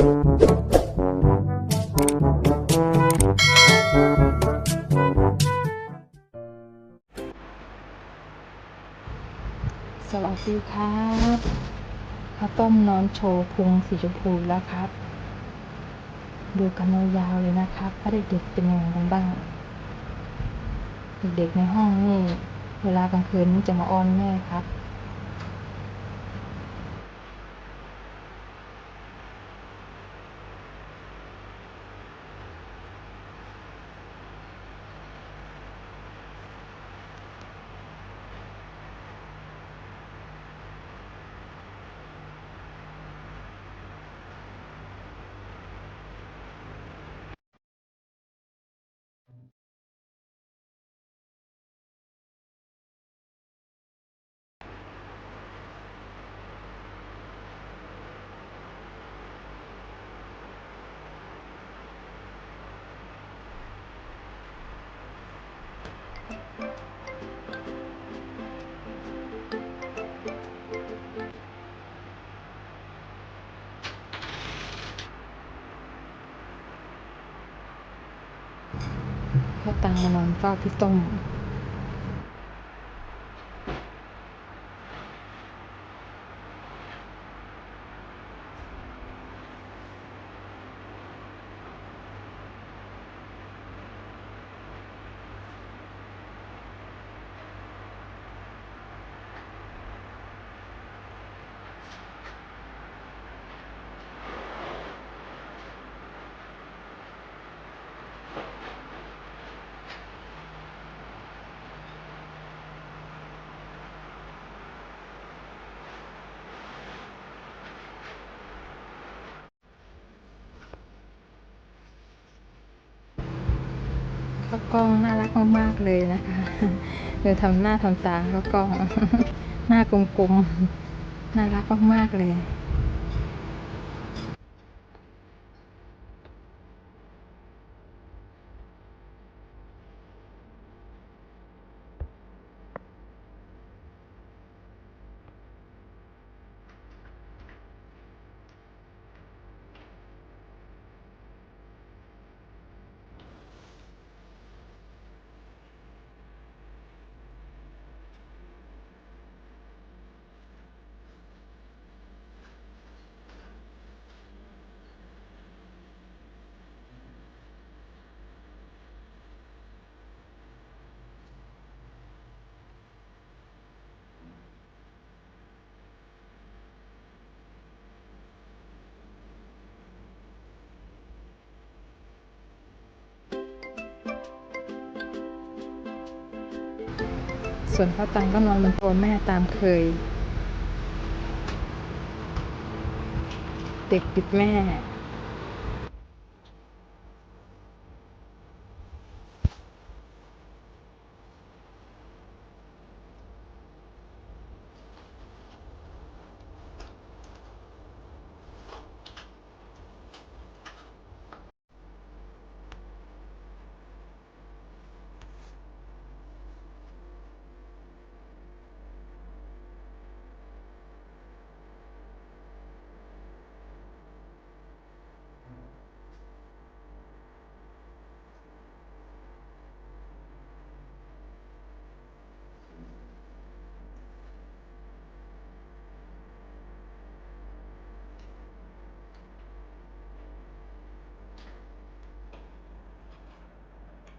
สวัสดีครับข้าวต้มนอนโชว์พุงสีชมพูแล้วครับ ดูกันยาวๆเลยนะครับว่าเด็กๆเป็นยังไงกันบ้าง เด็กๆในห้องนี่ เวลากลางคืนนี่จะมาอ้อนแม่ครับ ข้าตังมานอนเฝ้าพี่ต้ม ก็กล้องน่ารักมากๆเลยนะคะเดี๋ยวทำหน้าทำตาก็กล้องหน้ากลมๆน่ารักมากๆเลย ส่วนข้าวตังก็นอนบนตัวแม่ตามเคย เด็กติดแม่